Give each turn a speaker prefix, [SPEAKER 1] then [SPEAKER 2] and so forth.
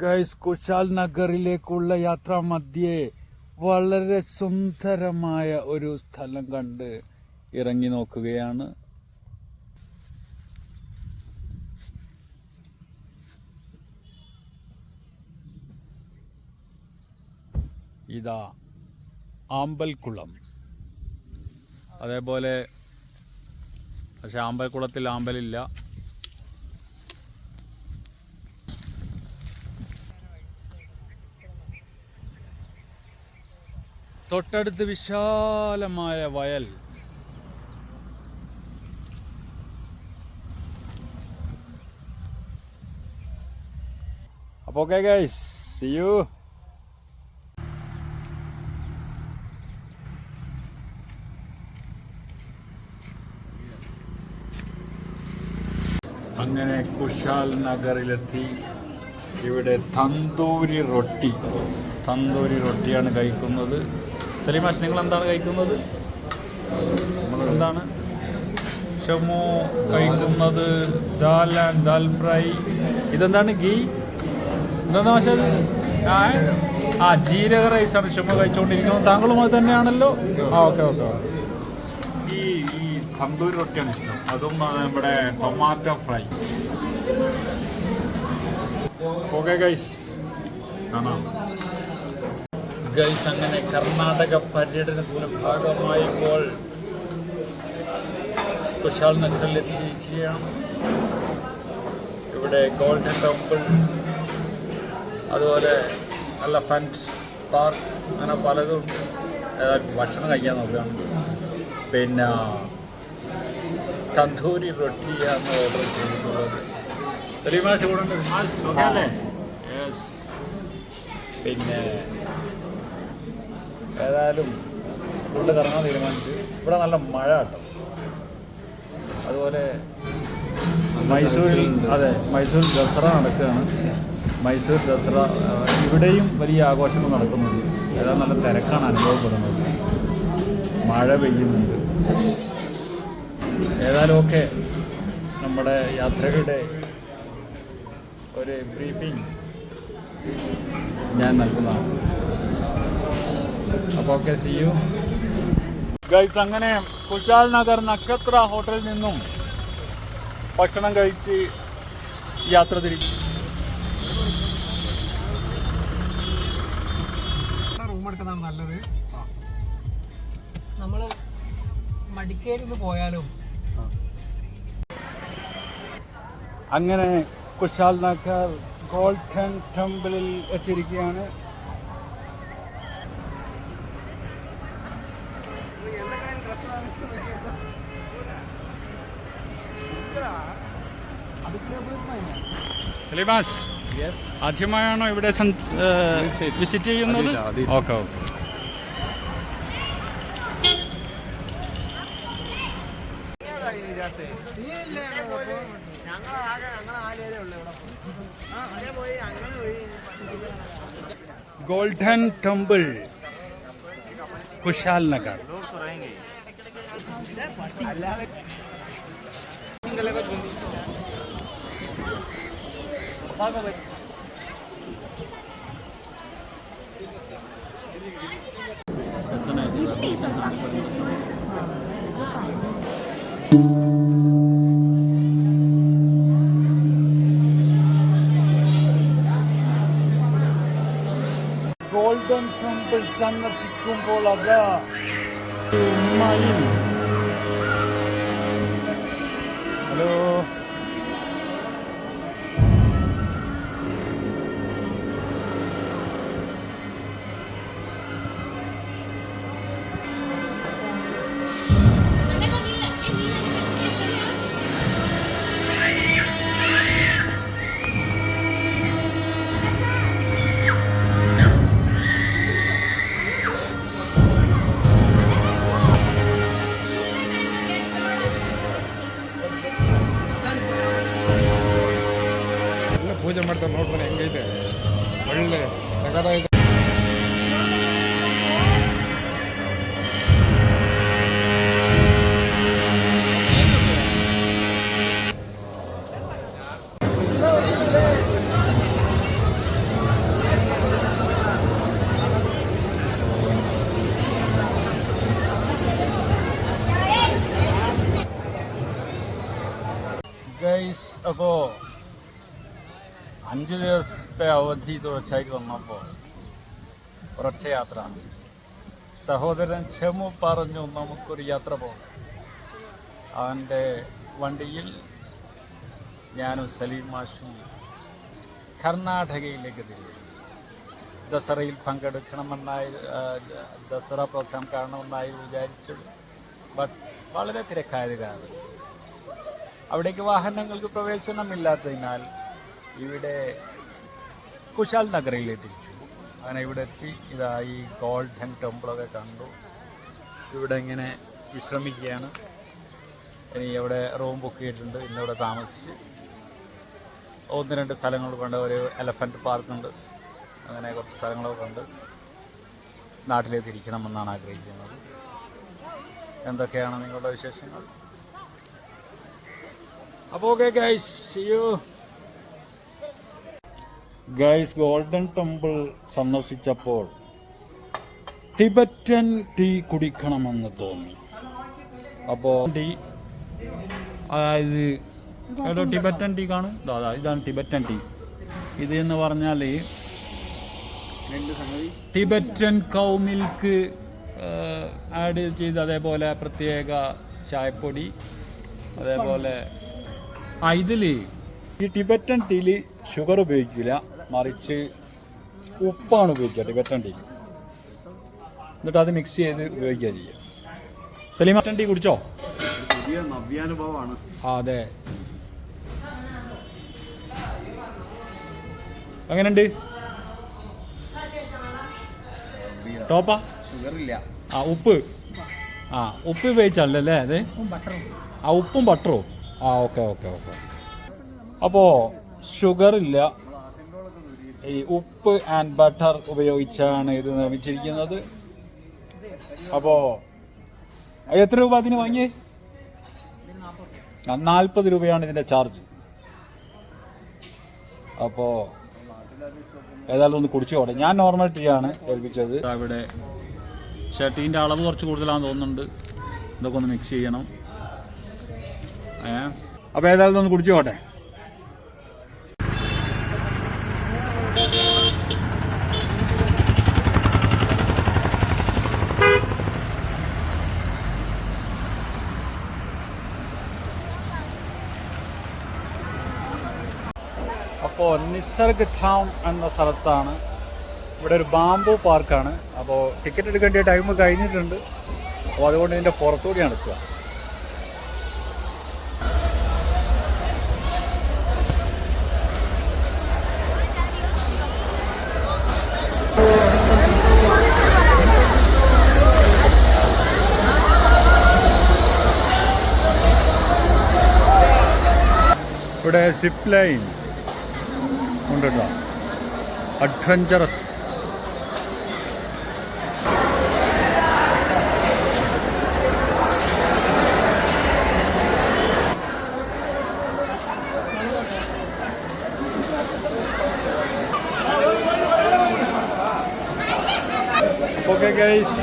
[SPEAKER 1] Guys Kusal നഗറിലേക്കുള്ള യാത്രാ മധ്യേ വളരെ സുന്ദരമായ ഒരു സ്ഥലം കണ്ട് ഇറങ്ങി നോക്കുകയാണ്. ഇതാ ആമ്പൽക്കുളം. അതേപോലെ പക്ഷെ ആമ്പൽക്കുളത്തിൽ ആമ്പലില്ല. തൊട്ടടുത്ത് വിശാലമായ വയൽ. ഗൈസ് സി യു അങ്ങനെ കുശാൽ നഗറിലെത്തി. ഇവിടെ തന്തൂരി റൊട്ടി. തന്തൂരി റൊട്ടിയാണ് കഴിക്കുന്നത്. സലീമാഷ് നിങ്ങൾ എന്താണ് കഴിക്കുന്നത്? എന്താണ്? ഷമോ കഴിക്കുന്നത് ദാൽ ആൻഡ് ദാൽ ഫ്രൈ. ഇതെന്താണ് ഗീ? എന്താ പക്ഷേ? ആ? ആ ജീരക റൈസാണ് ഷമോ കഴിച്ചുകൊണ്ടിരിക്കുന്നത്. താങ്കളും അത് തന്നെയാണല്ലോ? ആ ഓക്കെ ഓക്കെ തന്തൂരി റൊട്ടിയാണ് ഇഷ്ടം. അതും നമ്മുടെ ടൊമാറ്റോ ഫ്രൈ. Okay guys. കാണാം. ഗൈസ് അങ്ങനെ കർണാടക പര്യടനത്തിന് ഭാഗമായപ്പോൾ കുശാൽ നഗറിൽ എത്തിയിരിക്കുകയാണ് ഇവിടെ ഗോൾഡൻ ടെമ്പിൾ അതുപോലെ എലഫന്റ് പാർക്ക് അങ്ങനെ പലതും. ഭക്ഷണം കഴിക്കാൻ നോക്കുകയാണ് പിന്നെ തന്തൂരി റൊട്ടിയാണ് ഓർഡർ ചെയ്തിട്ടുള്ളത്. കൂടെ ഓക്കെ അല്ലേ? യെസ് പിന്നെ ഏതായാലും ഉള്ളിൽ കറങ്ങാൻ തീരുമാനിച്ചു. ഇവിടെ നല്ല മഴ കേട്ടോ. അതുപോലെ മൈസൂരിൽ അതെ മൈസൂർ ദസറ നടക്കുകയാണ്. മൈസൂർ ദസറ ഇവിടെയും വലിയ ആഘോഷങ്ങൾ നടക്കുന്നുണ്ട്. ഏതാ നല്ല തിരക്കാണ് അനുഭവപ്പെടുന്നത്. മഴ പെയ്യുന്നുണ്ട്. ഏതായാലും ഒക്കെ നമ്മുടെ യാത്രകളുടെ ഒരു ബ്രീഫിംഗ് ഞാൻ നൽകുന്നതാണ്. അപ്പോൾ ഓക്കെ സി യു ഗൈസ് അങ്ങനെ കുശാൽ നഗർ നക്ഷത്ര ഹോട്ടലിൽ നിന്നും ഭക്ഷണം കഴിച്ച് യാത്ര തിരിച്ചു
[SPEAKER 2] റൂം എടുക്കുന്നതാണ് നല്ലത്. നമ്മൾ മടിക്കേരി പോയാലും.
[SPEAKER 1] അങ്ങനെ കുശാൽ നഗർ ഗോൾഡൻ ടെമ്പിളിൽ എത്തിയിരിക്കുകയാണ്. സലീമാസ് ആദ്യമായാണോ ഇവിടെ വിസിറ്റ് ചെയ്യുന്നത് okay okay golden temple Kushalnagar golden temple സന്ദർശിക്കുമ്പോൾ അത് ഉമ്മയിൽ ഹലോ
[SPEAKER 3] ಪೂಜೆ ಮಾಡ್ತಾರೆ ನೋಡ್ರಿ ಹೆಂಗೈತೆ. ಒಳ್ಳೆ ಸಗದಾಗಿದೆ.
[SPEAKER 1] ദിവസത്തെ അവധി തുടർച്ചയായിട്ട് വന്നപ്പോൾ ഒരൊറ്റ യാത്ര സഹോദരൻ ഷമു പറഞ്ഞു നമുക്കൊരു യാത്ര പോകാം അവന്റെ വണ്ടിയിൽ ഞാനും സലീം മാഷും കർണാടകയിലേക്ക് തിരിച്ചു ദസറയിൽ പങ്കെടുക്കണമെന്നായി ദസറ പ്രോഗ്രാം കാണണമെന്നായി വിചാരിച്ചു ബട്ട് വളരെ തിരക്കായത് കാരണം അവിടേക്ക് വാഹനങ്ങൾക്ക് പ്രവേശനമില്ലാത്തതിനാൽ ഇവിടെ കുശാൽ നഗരയിലേക്ക് തിരിച്ചു. അങ്ങനെ ഇവിടെ എത്തി ഇതാ ഈ ഗോൾഡൻ ടെമ്പിളൊക്കെ കണ്ടു. ഇവിടെ ഇങ്ങനെ വിശ്രമിക്കുകയാണ്. ഇനി അവിടെ റൂം ബുക്ക് ചെയ്തിട്ടുണ്ട്. ഇന്നിവിടെ താമസിച്ച്. ഒന്ന് രണ്ട് സ്ഥലങ്ങൾ കണ്ട്. ഒരു എലഫന്റ് പാർക്കുണ്ട് അങ്ങനെ കുറച്ച് സ്ഥലങ്ങളൊക്കെ കണ്ട് നാട്ടിലേക്ക് തിരിക്കണമെന്നാണ് ആഗ്രഹിക്കുന്നത്. എന്തൊക്കെയാണ് നിങ്ങളുടെ വിശേഷങ്ങൾ? അപ്പോൾ okay guys you guys golden temple സന്ദർശിച്ചപ്പോൾ Tibetan tea കുടിക്കണമെന്ന് തോന്നി. അപ്പോൾ ടീ അതായത് ഏതോ ടിബറ്റൻ ടീ കാണും? ഇതാണ് ടിബറ്റൻ ടീ. ഇത് എന്ന് പറഞ്ഞാൽ ടിബറ്റൻ കൗ മിൽക്ക് ആഡ് ചെയ്ത് അതേപോലെ പ്രത്യേക ചായപ്പൊടി അതേപോലെ ആ ഇതിൽ ഈ ടിബറ്റൻ ടീയിൽ ഷുഗർ ഉപയോഗിക്കില്ല. മറിച്ച് ഉപ്പാണ് ഉപയോഗിക്കുക ടിബറ്റൻ ടീ എന്നിട്ട് അത് മിക്സ് ചെയ്ത് ഉപയോഗിക്കുക ചെയ്യുക സലീം ടിബറ്റൻ ടീ കുടിച്ചോ അതെ. എങ്ങനെയുണ്ട്? ടോപ്പാ?
[SPEAKER 4] ഷുഗർ ഇല്ല
[SPEAKER 1] ആ ഉപ്പ്. ആ ഉപ്പ് ഉപയോഗിച്ചല്ലേ അത്? ആ ഉപ്പും ബട്ടറും. ആ ഓക്കെ ഓക്കെ ഓക്കെ. അപ്പോൾ ഷുഗറില്ല ഇല്ല ഈ ഉപ്പ് ആൻഡ് ബട്ടർ ഉപയോഗിച്ചാണ് ഇത് നിർമ്മിച്ചിരിക്കുന്നത്. അപ്പോ എത്ര രൂപ അതിന് വാങ്ങി നാൽപ്പത് രൂപയാണ് ഇതിന്റെ ചാർജ് അപ്പോൾ ഏതായാലും ഒന്ന് കുടിച്ചോട്ടെ ഞാൻ നോർമൽ ടീ ആണ് ഏൽപ്പിച്ചത്. അവിടെ പക്ഷേ അളവ് കുറച്ച് കൂടുതലാണെന്ന് തോന്നുന്നുണ്ട്. ഇതൊക്കെ ഒന്ന് മിക്സ് ചെയ്യണം. ഏ? അപ്പോൾ ഏതായാലും ഒന്ന് കുടിച്ചോട്ടെ അപ്പോൾ നിസർഗ് ടൗൺ എന്ന സ്ഥലത്താണ്. ഇവിടെ ഒരു ബാംബു പാർക്കാണ്. അപ്പോൾ ടിക്കറ്റ് എടുക്കേണ്ട ടൈം കഴിഞ്ഞിട്ടുണ്ട്. അപ്പോൾ അതുകൊണ്ട് ഇതിന്റെ പുറത്തുകൂടിയാണ് എത്തുക. ഇവിടെ സിപ്പ് ലൈൻ ഉണ്ടല്ലോ. Adventurous Okay guys